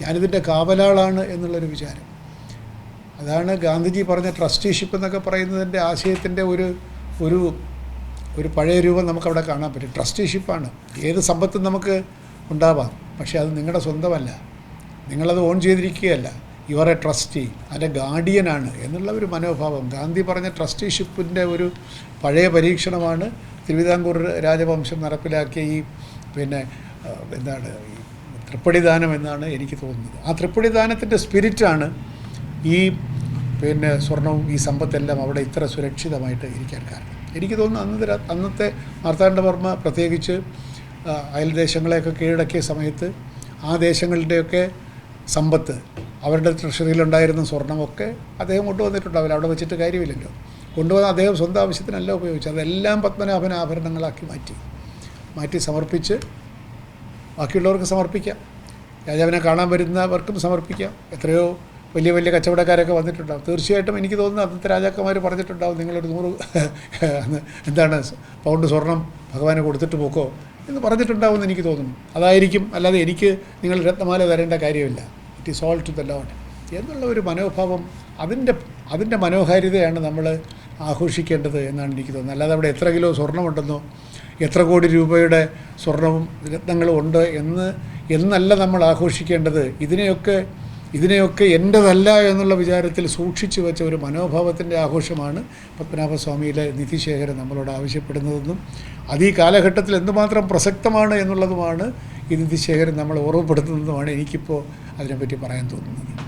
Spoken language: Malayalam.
ഞാനിതിന്റെ കാവലാളാണ് എന്നുള്ളൊരു വിചാരം. അതാണ് ഗാന്ധിജി പറഞ്ഞ ട്രസ്റ്റിഷിപ്പ് എന്നൊക്കെ പറയുന്നതിന്റെ ആശയത്തിന്റെ ഒരു ഒരു ഒരു പഴയ രൂപം നമുക്കവിടെ കാണാൻ പറ്റും. ട്രസ്റ്റിഷിപ്പാണ്. ഏത് സമ്പത്തും നമുക്ക് ഉണ്ടാവാം. പക്ഷേ അത് നിങ്ങളുടെ സ്വന്തമല്ല. നിങ്ങളത് ഓൺ ചെയ്തിരിക്കുകയല്ല. യു ആർ എ ട്രസ്റ്റി അതിന്റെ ഗാർഡിയനാണ് എന്നുള്ള ഒരു മനോഭാവം. ഗാന്ധി പറഞ്ഞ ട്രസ്റ്റിഷിപ്പിന്റെ ഒരു പഴയ പരീക്ഷണമാണ് തിരുവിതാംകൂർ രാജവംശം നടപ്പിലാക്കിയ ഈ പിന്നെ എന്താണ് തൃപ്പടിദാനം എന്നാണ് എനിക്ക് തോന്നുന്നത്. ആ തൃപ്പടിദാനത്തിന്റെ സ്പിരിറ്റാണ് ഈ പിന്നെ സ്വർണവും ഈ സമ്പത്തെല്ലാം അവിടെ ഇത്ര സുരക്ഷിതമായിട്ട് ഇരിക്കാൻ കാരണം. എനിക്ക് തോന്നുന്നു അന്നത്തെ അന്നത്തെ മാർത്താണ്ഡവർമ്മ പ്രത്യേകിച്ച് അയൽദേശങ്ങളെയൊക്കെ അയൽ ദേശങ്ങളെയൊക്കെ കീഴടക്കിയ സമയത്ത് ആ ദേശങ്ങളുടെയൊക്കെ സമ്പത്ത് അവരുടെ ട്രഷറിയിലുണ്ടായിരുന്ന സ്വർണമൊക്കെ അദ്ദേഹം കൊണ്ടുവന്നിട്ടുണ്ടാവില്ല അവിടെ വെച്ചിട്ട് കാര്യമില്ലല്ലോ. കൊണ്ടുവന്ന് അദ്ദേഹം സ്വന്തം ആവശ്യത്തിനല്ല ഉപയോഗിച്ചത്. അതെല്ലാം പത്മനാഭൻ ആഭരണങ്ങളാക്കി മാറ്റി. മാറ്റി സമർപ്പിച്ച് ബാക്കിയുള്ളവർക്ക് സമർപ്പിക്കാം. രാജാവിനെ കാണാൻ വരുന്നവർക്കും സമർപ്പിക്കാം. എത്രയോ വലിയ വലിയ കച്ചവടക്കാരൊക്കെ വന്നിട്ടുണ്ടാവും. തീർച്ചയായിട്ടും എനിക്ക് തോന്നുന്നു അന്നത്തെ രാജാക്കന്മാർ പറഞ്ഞിട്ടുണ്ടാവും നിങ്ങളൊരു നൂറ് എന്താണ് പൗണ്ട് സ്വർണം ഭഗവാനെ കൊടുത്തിട്ട് പോക്കോ എന്ന് പറഞ്ഞിട്ടുണ്ടാവുമെന്ന് എനിക്ക് തോന്നുന്നു. അതായിരിക്കും. അല്ലാതെ എനിക്ക് നിങ്ങൾ രത്നമാല തരേണ്ട കാര്യമില്ല. It is all to the Lord എന്നുള്ള ഒരു മനോഭാവം അതിന്റെ അതിന്റെ മനോഹാരിതയാണ് നമ്മൾ ആഘോഷിക്കേണ്ടത് എന്നാണ് എനിക്ക് തോന്നുന്നത്. അല്ലാതെ അവിടെ എത്ര കിലോ സ്വർണമുണ്ടെന്നോ എത്ര കോടി രൂപയുടെ സ്വർണവും രത്നങ്ങളും ഉണ്ട് എന്ന് എന്നല്ല നമ്മൾ ആഘോഷിക്കേണ്ടത്. ഇതിനെയൊക്കെ ഇതിനെയൊക്കെ എന്റെതല്ല എന്നുള്ള വിചാരത്തിൽ സൂക്ഷിച്ചു വെച്ച ഒരു മനോഭാവത്തിന്റെ ആഘോഷമാണ് പത്മനാഭസ്വാമിയിലെ നിധിശേഖരൻ നമ്മളോട് ആവശ്യപ്പെടുന്നതെന്നും അത് ഈ കാലഘട്ടത്തിൽ എന്തുമാത്രം പ്രസക്തമാണ് എന്നുള്ളതുമാണ് ഈ നിധിശേഖരൻ നമ്മൾ ഓർമ്മപ്പെടുത്തുന്നതുമാണ് എനിക്കിപ്പോൾ അതിനെപ്പറ്റി പറയാൻ തോന്നുന്നത്.